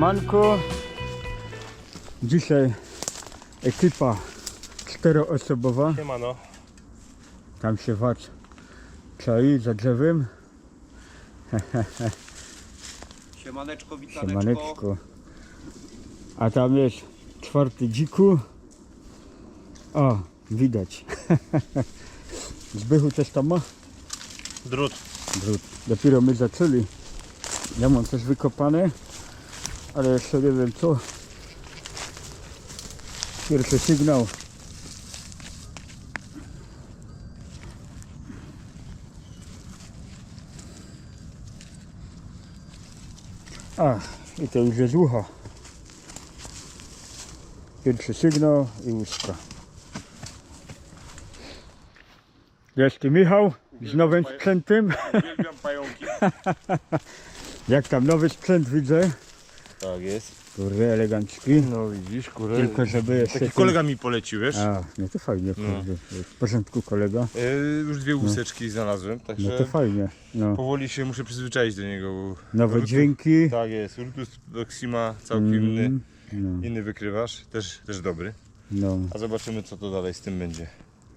Siemanko. Dzisiaj ekipa czteroosobowa. Siemano. Tam się wacz czai za drzewem. Siemaneczko, witaneczko. Siemaneczko. A tam jest czwarty dziku. O, widać. Zbychu coś tam ma? Drut. Drut. Dopiero my zaczęli. Ja mam coś wykopane, ale jeszcze nie wiem co. Pierwszy sygnał. A, i to już jest ucho. Pierwszy sygnał i łuska. Jest tu Michał z nowym sprzętem. Uwielbiam pająki. Jak tam nowy sprzęt widzę. Tak jest. Kurde, elegancki. No widzisz, kurde. Tylko żeby jeszcze... Taki ten- kolega mi polecił, wiesz? A, no to fajnie, No. kurde. W porządku kolega. E, już dwie łuseczki znalazłem, także No to fajnie. No. powoli się muszę przyzwyczaić do niego. bo- Nowe dźwięki. Tak jest, Urtus Proxima całkiem inny, Mm, No, inny wykrywacz, też, też dobry. no. A zobaczymy co to dalej z tym będzie.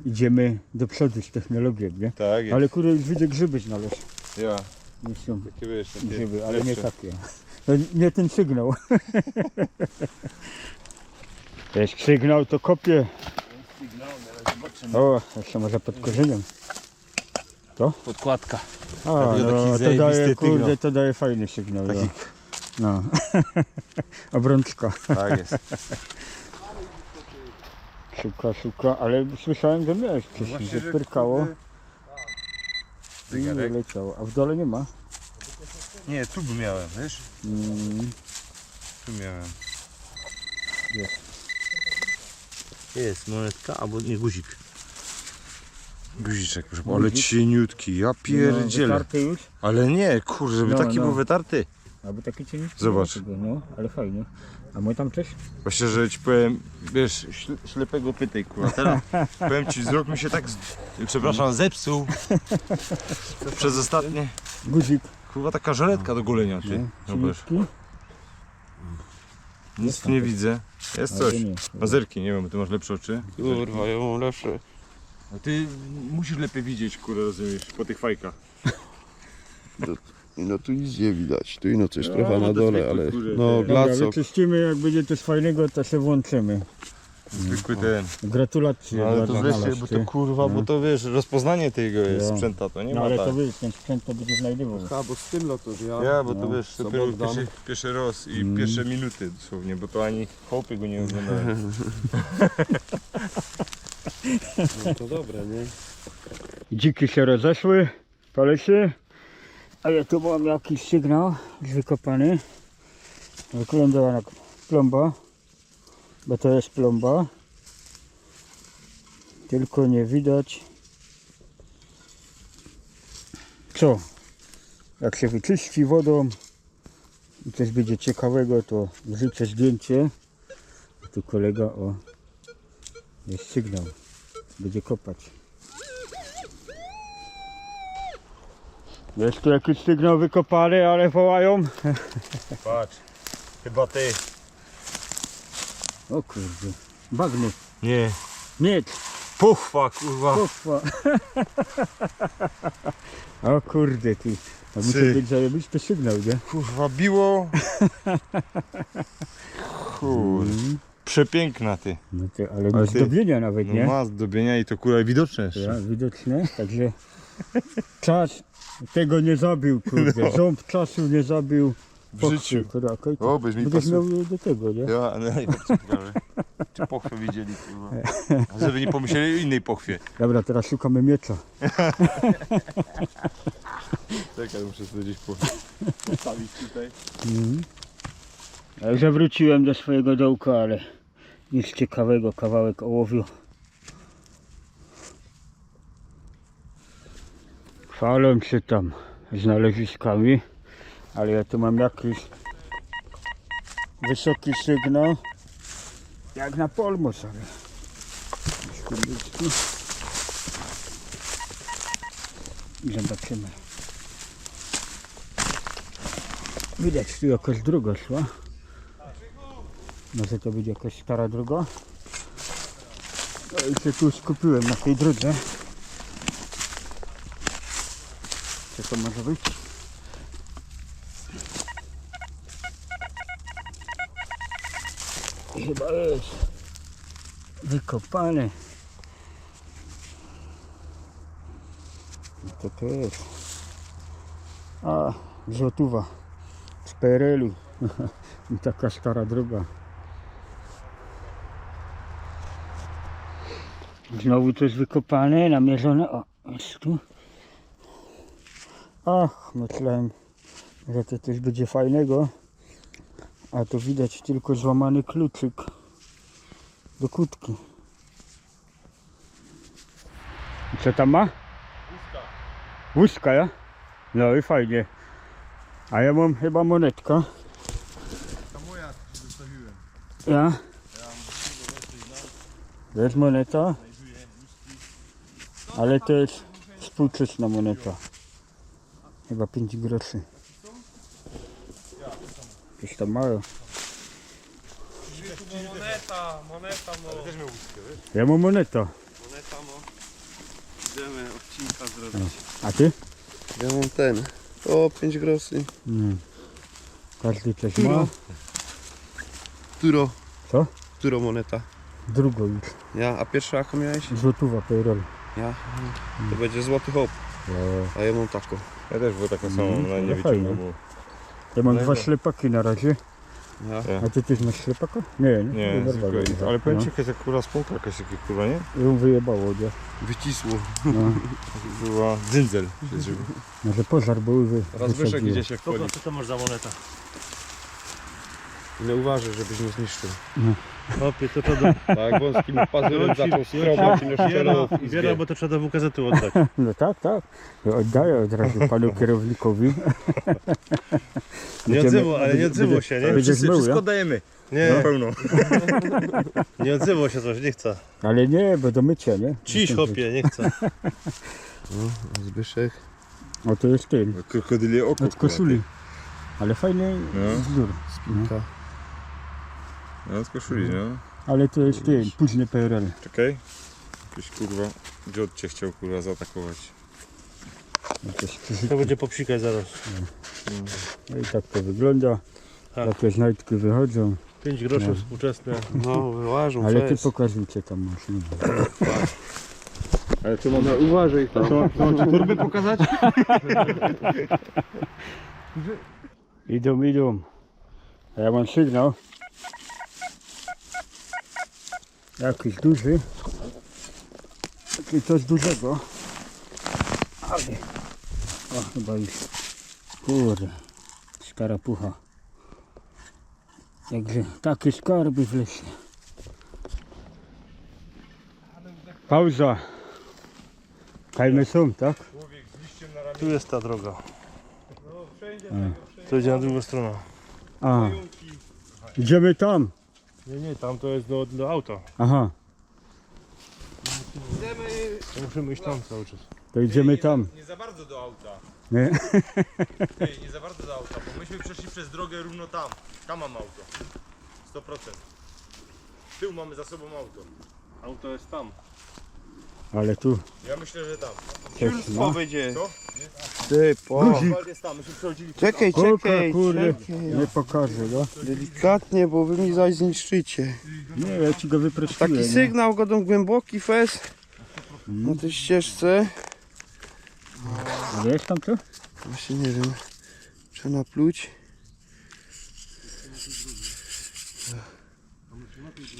Idziemy do przodu z technologią, nie? Tak jest. Ale kurde, już widzę grzyby znaleźć. Ja, Nie są takie wiesz, takie grzyby, ale nie lepsze. takie. No, nie ten sygnał. Jest sygnał, to kopię. O, jeszcze może pod korzeniem. Podkładka. A, no, to daje, kurde, to daje fajny sygnał. Taki, No. Obrączka. tak jest. Szuka, szuka, ale słyszałem, że miałeś wcześniej, że pyrkało i nie leciało. A w dole nie ma. Nie, tu by miałem, wiesz? Mm, Tu miałem. Jest. Jest monetka, albo nie guzik. Guziczek, proszę Guzik? Ale cieniutki, ja no, pierdzielę. wytarty już, Ale nie, kurczę, żeby No, taki no. był wytarty. albo taki cień. Zobacz. No, ale fajnie. A mój tam coś? Właśnie, że ci powiem, wiesz, śle- ślepego pytaj, kurwa, teraz powiem ci, wzrok mi się tak, z- przepraszam, zepsuł przez ostatnie, Guzik. Kurwa, taka żeletka do golenia, ty. No, Zobacz, nic tu nie widzę, jest coś. nie. Mazerki, nie wiem, ty masz lepsze oczy. Kurwa, ja mam lepsze. A ty musisz lepiej widzieć, kurwa, rozumiesz, po tych fajkach. No tu nic nie widać, tu ino coś No, trochę na dole, ale no. Dobra, glaco. wyczyścimy, jak będzie coś fajnego, to się włączymy. Zwykły ten. Gratulacje. No, ale dla- to wreszcie, bo to kurwa, bo No. to wiesz, rozpoznanie tego jest No. sprzęta, to nie No ma ale tak. to wiesz, ten sprzęt to będzie znajdował. A, bo z tym lotos, ja. Ja, bo to No. wiesz, Co dopiero Bogdan? pierwszy, pierwszy raz i Mm. pierwsze minuty dosłownie, bo to ani chłopy go nie oglądają. No to dobre, nie? Dziki się rozeszły po lesie, a ja tu mam jakiś sygnał już wykopany. Jak plomba, bo to jest plomba. Tylko nie widać co. Jak się wyczyści wodą i coś będzie ciekawego, to wrzucę zdjęcie. Tu kolega o jest sygnał. Będzie kopać. Jest tu jakiś sygnał wykopany, ale wołają. Patrz, chyba ty. O kurde. Bagny. Nie. Miecz. Puchwa, kurwa. Pochwa. o kurde ty. To musi Ty. być zajebisty sygnał, nie? Kurwa, biło. Kur... Przepiękna ty. No to, ale ma ty- zdobienia nawet, No nie? ma zdobienia i to kurwa widoczne jeszcze. Ja, widoczne, także czas tego nie zabił, kurde. Ząb czasu nie zabił. W Pochwy, życiu. kurde, okej, to O, byś mi Będziesz miał do tego, nie? Ja, no i tak ciekawe. Czy pochwę widzieli, kurwa. A Żeby nie pomyśleli o innej pochwie. Dobra, teraz szukamy miecza. Czekaj, muszę sobie gdzieś po- postawić tutaj. Mhm. Także wróciłem do swojego dołka, ale nic ciekawego, kawałek ołowiu. Chwalę się tam znaleziskami, ale ja tu mam jakiś wysoki sygnał, jak na ale Sekundeczki. I zobaczymy. Widać tu jakaś druga szła. Może to będzie jakaś stara droga. No i się tu skupiłem na tej drodze. Co to może być? Chyba jest wykopane. Co to jest? A, złotówa z PRL-u. Taka stara droga. Znowu coś wykopane, namierzone. O, jest tu. Ach, myślałem, że to coś będzie fajnego. A to widać tylko złamany kluczyk do kłódki. I co tam ma? Łuska. Łuska, ja? No i fajnie. A ja mam chyba monetka. To moja zostawiłem. Ja? To jest moneta. Ale to jest współczesna moneta. Chyba 5 groszy. Jakieś tam małe. Moneta, moneta, no. Też miał łódkę, wiesz? Ja mam moneta. Moneta, no. Idziemy odcinka zrobić. A ty? Ja mam ten. O, 5 groszy. Nie. Każdy coś ma. Któro? Co? Któro moneta? Drugą już. Ja, a pierwsza jaka miałeś? Złotówa PRL. Ja. To będzie złoty hop, a ja mam taką. Ja też było taką samą, Mm, ale nie wyciągnął, bo... Ja mam No dwa no. ślepaki na razie. Ja. A ty też masz ślepaka? Nie, nie. Nie, normalnie. Ale powiem no. ci, jakaś jak kurwa spółka jakaś taka kurwa, nie? Ją wyjebało, nie? Wycisło. No. Była dzyndzel się zrobił. Może pożar był wy, Raz wyszek wysadziło. gdzieś jak wchodzi. Co to masz za moneta? Nie uważaj, żebyś nie zniszczył. Hopie, to trzeba do... Tak, wąskim pazurem zaczął skrobać i noszczerował w Biera, bo to trzeba do WKZ-u oddać. No tak, tak. Ja oddaję od razu panu kierownikowi. Nie Będziemy- odzywał, ale nie odzywał się, nie? Będziesz mył, ja? dajemy. Nie, Na pełno. nie odzywał się coś, nie chce. Ale nie, bo do mycia, nie? Ciś, hopie, nie chce. No, Zbyszek. O, to jest ten. Krokodylie oko. Od koszuli. Ale fajny No. wzór. Spinka. No, z koszuli, no. Ale to jest ten, późny PRL. Czekaj. Jakiś kurwa dziot cię chciał kurwa zaatakować. To będzie popsikać zaraz. No i tak to wygląda. Tak. Takie znajdki wychodzą. 5 groszy No. współczesne. No, wyłażą, Ale ty fest. pokazuj, co tam masz. Nie? Ale tu mam... No, uważaj tam. Turby pokazać? Idą, idą. A ja mam sygnał. Jakiś duży. Taki coś dużego. Ale. O, chyba już. Kurde. Skarapucha. Także takie skarby w lesie. Pauza. Kajmy są, tak? Tu jest ta droga. To idzie na drugą stronę. A. Idziemy tam. Nie, nie, tam to jest do, do auta. Aha. To musimy iść tam cały czas. To idziemy tam. Nie za bardzo do auta. Nie? Ej, nie za bardzo do auta, bo myśmy przeszli przez drogę równo tam. Tam mam auto. 100%. Z tyłu mamy za sobą auto. Auto jest tam. Ale tu Ja myślę, że tam. Po ma. będzie. Co? Ty, po. Tam, myśmy przechodzili Czekaj, czekaj, kurde, czekaj. nie pokażę go. Delikatnie, bo wy mi zaś zniszczycie. Nie, ja ci go wyprostuję. Taki nie? sygnał godą głęboki fez na tej ścieżce. Wiesz tam co? Właśnie nie wiem. Trzeba napluć.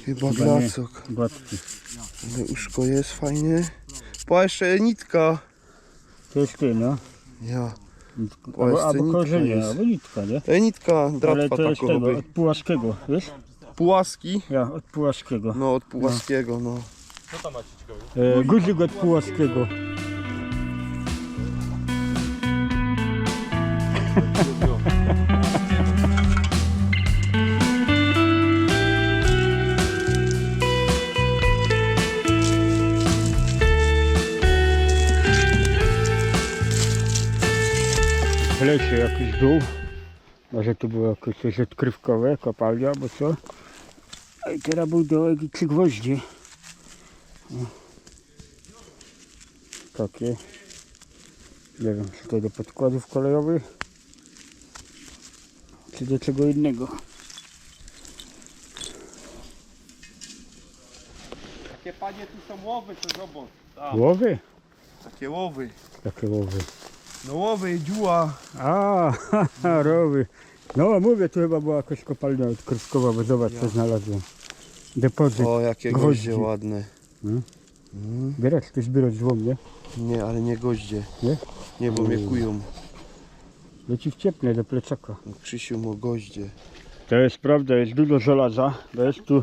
Chyba glacok. Gładki. Ale uszko jest fajnie. Po jeszcze nitka. To jest ty, no. Ja. Nitka. Albo, albo nitka korzenie, jest. albo nitka, nie? E, nitka, Ale dratwa to jest takowa od płaskiego, wiesz? Płaski. Ja, od płaskiego. No, od płaskiego, no. Co tam macie ciekawe? E, guzik od płaskiego. lesie jakiś dół. Może to było jakieś coś odkrywkowe, kopalnia albo co. A i teraz był dołek i trzy gwoździe. Takie. Nie wiem, czy to do podkładów kolejowych, czy do czego innego. Takie panie tu są łowy, to zobacz. Łowy? Takie łowy. Jakie łowy? No łowy, dziuła. A, haha, rowy. No mówię, tu chyba była jakaś kopalnia odkrywkowa, bo zobacz co znalazłem. Depozyt. O, jakie goździe ładne. Hmm? Mm. Bierać, to zbierać złom, nie? Nie, ale nie goździe. Nie? Nie, bo mnie kują. Leci w cieplej do plecaka. Krzysiu mu goździe. To jest prawda, jest dużo żelaza, bo jest tu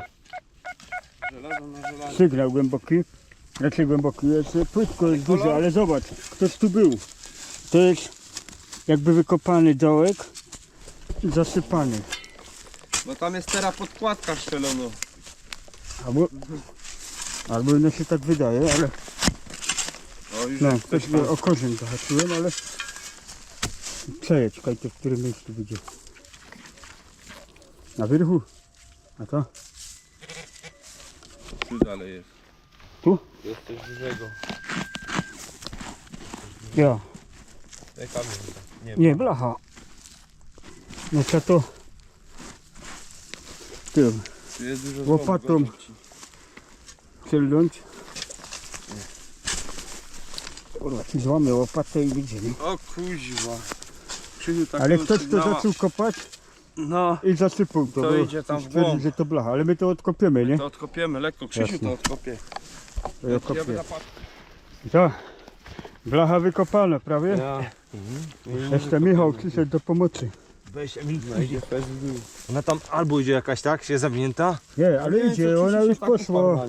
Żelazo na żelazo. sygnał głęboki. Raczej głęboki jest, płytko jest duże, ale zobacz, ktoś tu był. To jest jakby wykopany dołek i zasypany. Bo tam jest teraz podkładka strzelona. Albo, albo no się tak wydaje, ale O, już no, ktoś wie, o korzeń zahaczyłem, ale przejedź, czekaj, to w którym miejscu będzie. Na wierchu? A to? Tu dalej jest. Tu? Jest coś dużego. Ja. Te kamień. Nie, Nie, blacha. No trzeba to tym Tu jest dużo Łopatą. złomów, goździ. cielnąć. Kurwa, ci złamy łopatę i widzimy. O kuźwa. Krzysiu tak Ale ktoś to sygnała. zaczął kopać No. i zasypał to. To bo idzie tam w stwierdził, głąb. że to blacha, ale my to odkopiemy, nie? To odkopiemy, lekko. Krzysiu Jasne. to odkopie. To ja Ja kopię. blacha wykopana prawie. Ja. Jeszcze Michał przyszedł do pomocy. Weź Emilka. No idzie. Ona tam albo idzie jakaś tak, się zawinięta. Nie, ale idzie, ona już poszła.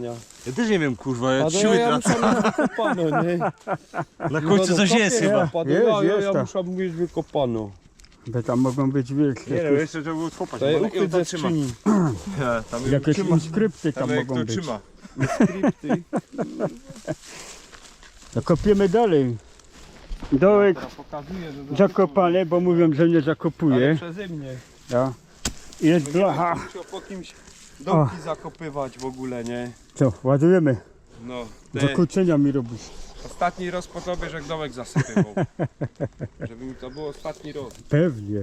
Ja też nie wiem, kurwa, ja siły ja tracę. wykopano, nie? Na końcu coś jest chyba. Jest, Ja, ja, jest ja tam. muszę mieć wykopano. Bo tam mogą być, wiesz, Nie no, jakieś, jeszcze trzeba było odkopać. To jest bo tam trzyma. Ja, Tam ją jakieś trzyma. inskrypty tam Tam jak mogą to być. trzyma. Skrypty. To kopiemy dalej. Dołek pokazuję, że zakopany, bo mówią, że nie zakopuje. przeze mnie. Ja. Jest blacha. Chciał po kimś domki zakopywać w ogóle, nie? Co, ładujemy. No. Te, Zakłócenia mi robisz. ostatni raz po tobie, że dołek zasypywał. Żeby mi to było ostatni rok. Pewnie.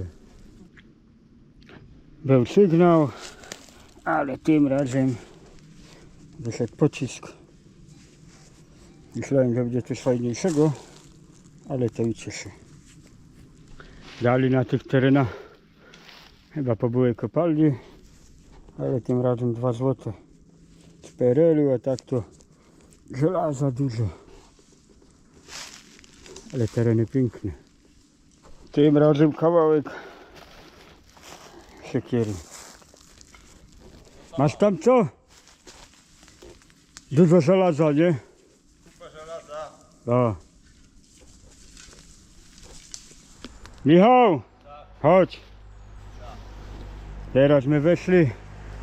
Był sygnał, ale tym razem wyszedł pocisk. Myślałem, że będzie coś fajniejszego, ale to i cieszy. Dali na tych terenach chyba po byłej kopalni, ale tym razem 2 złote z PRL-u, a tak to żelaza dużo. Ale tereny piękne. Tym razem kawałek siekiery. Masz tam co? Dużo żelaza, nie? Kupę żelaza. O. Michał! Chodź. Teraz my weszli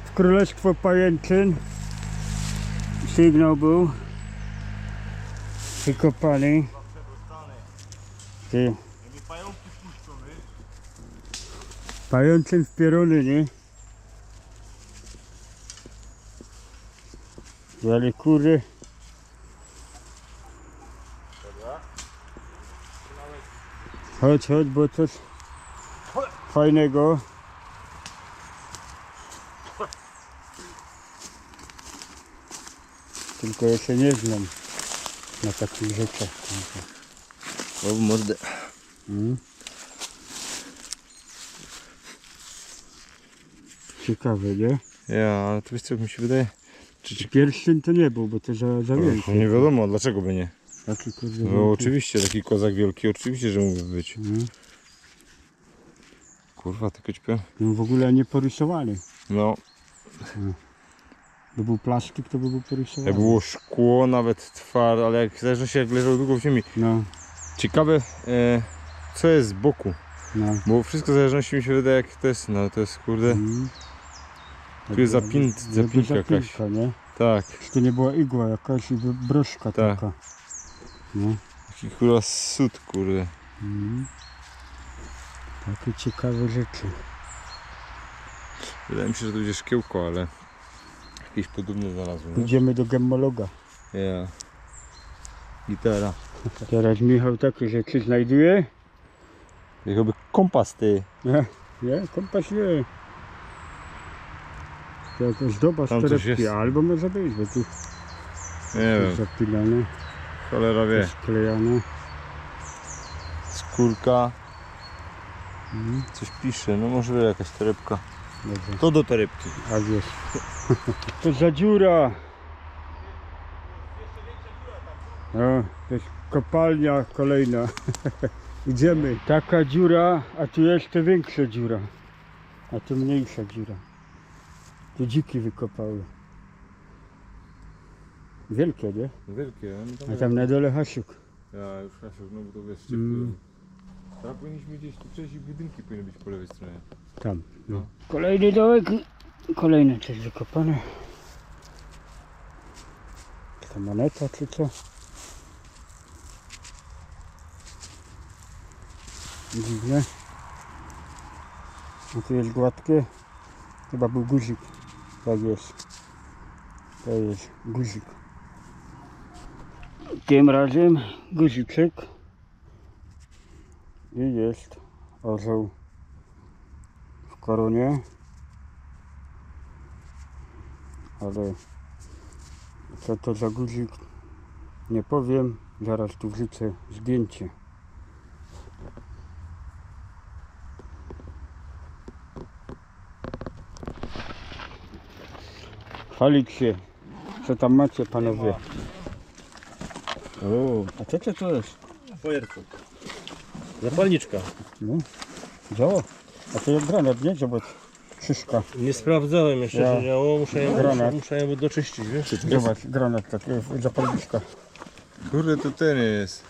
w Królestwo Pajęczyn. Sygnał był. Wykopany. Ty. Pajączyn w pieruny, nie? Ale kury. Chodź, chodź, bo coś fajnego. Tylko ja się nie znam na takich rzeczach. O mordę. Mm. Ciekawe, nie? Ja, ale to wiesz co mi się wydaje? Czy, czy... Pierścień to nie był, bo to za, za No, wielkie. nie wiadomo, dlaczego by nie. Taki kurde No wielki. oczywiście, taki kozak wielki, oczywiście, że mógłby być. Mhm. Kurwa, tylko powiem. No w ogóle nie porysowany. No, By był plastik, to by był porysowany. jak było szkło, nawet twarde, ale jak zależy się jak leżało długo w ziemi. No, Ciekawe, e, co jest z boku. no. Bo wszystko w zależności mi się wydaje jak to jest, no to jest kurde, Mhm. tu jest zapin, Jakby zapinka jakaś. zapinka, nie? Tak, Czy to nie była igła jakaś i broszka Tak. taka. No. taki kurwa sód, kurde. Mhm. Takie ciekawe rzeczy. Wydaje mi się, że to będzie szkiełko, ale jakieś podobne znalazłem. nie? Idziemy do gemmologa. Ja. Gitara. Teraz Michał takie rzeczy znajduje. Jakby kompas ty. Nie, nie, kompas nie. To jakaś doba z Tam coś torebki, jest. albo może być, bo tu Nie wiem, zapinane, cholera wie. sklejane. Skórka. Mhm. Coś pisze, no może jakaś torebka. Dobrze, To do torebki. a wiesz. To za dziura. No, to jest kopalnia kolejna. Idziemy. Taka dziura, a tu jeszcze większa dziura. A tu mniejsza dziura. Tu dziki wykopały. Wielkie, nie? Wielkie, no A tam na dole Hasiuk. Ja już Hasiu, no bo to wiesz, Mm. Tam powinniśmy gdzieś tu przejść i budynki powinny być po lewej stronie. Tam. No. Kolejny dołek. Kolejne coś wykopane. To moneta czy co? Dziwne. A tu jest gładkie. Chyba był guzik. Tak jest. To jest guzik. Tym razem guziczek. I jest orzeł w koronie. Ale co to za guzik nie powiem. Zaraz tu wrzucę zdjęcie. Chwalić się. Co tam macie panowie? O, a co to, to jest? Fajerko. Zapalniczka. No, działo. A to jak granat, nie? Zobacz. Szyszka. Nie sprawdzałem jeszcze, Ja. czy działo. Muszę ją, Granat. muszę ją doczyścić, wiesz? Zobacz, granat taki, zapalniczka. Kurde, to ten jest.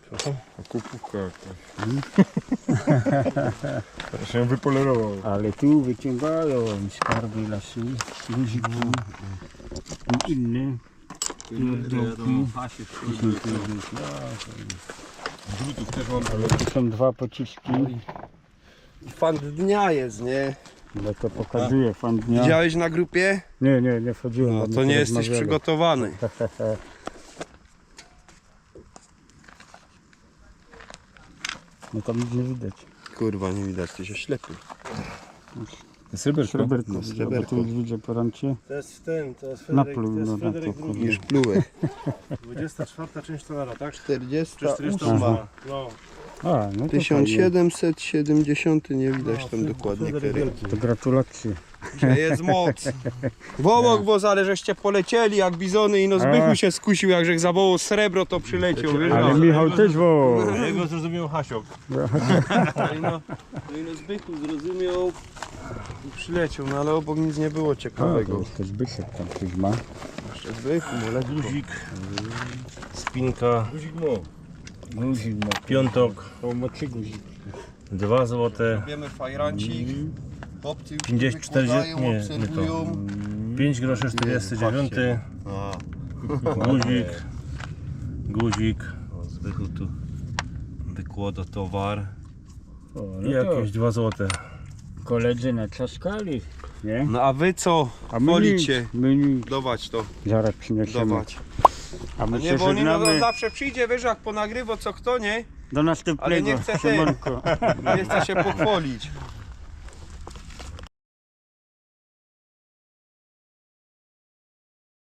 Przepraszam. Kupówka jakaś. Teraz ją wypolerował. Ale tu wyciągają skarby lasy, guziki i inne. Pierdółki. Drutów też mam. Ale tu są dwa pociski. Fan dnia jest, nie? No to pokazuje fan dnia. Widziałeś na grupie? Nie, nie, nie wchodziłem. No to nie jesteś przygotowany. No tam nic nie widać. Kurwa, nie widać, ty się ślepy. No, no, sreberko. tu już widzę porancie. To jest ten, to jest Fryderyk, plu, to jest no, na Fryderyk to, II. Niż plułek. 24 część tonara, tak? 40. Czy 400 Aha. No, A, no to fajnie. 1770 nie widać tam dokładnie Fryderyk kiedy. To gratulacje. Gdzie jest moc? Wołok woz, ale żeście polecieli jak bizony i no Zbychu się skusił, jak żech zawołał srebro to przyleciał, wiesz? Ale Michał też wo. Jego zrozumiał Hasiok. No i no, no i no Zbychu zrozumiał i przyleciał, no ale obok nic nie było A, to ciekawego. jest też tam coś ma. Jeszcze Zbychu, no lekko. Guzik, spinka, Guzik mo. Guzik ma. piątok, O, mocy guzik. dwa złote, Wiemy fajrancik, chłopcy już 50, wykładają, 40, nie, nie obserwują. 5 groszy 49, A, guzik, guzik, o Zbychu tu wykłada towar O, i no to jakieś dwa złote. koledzy naczaskali, nie? No a wy co? A my Wolicie. my nic. Dawać to, Zaraz przyniesiemy. dawać. A my nie, się bo oni no, żegnamy zawsze przyjdzie, wiesz jak ponagrywa co kto, nie? do następnego. ale nie chce tej- Siemanko. Nie chce się pochwalić.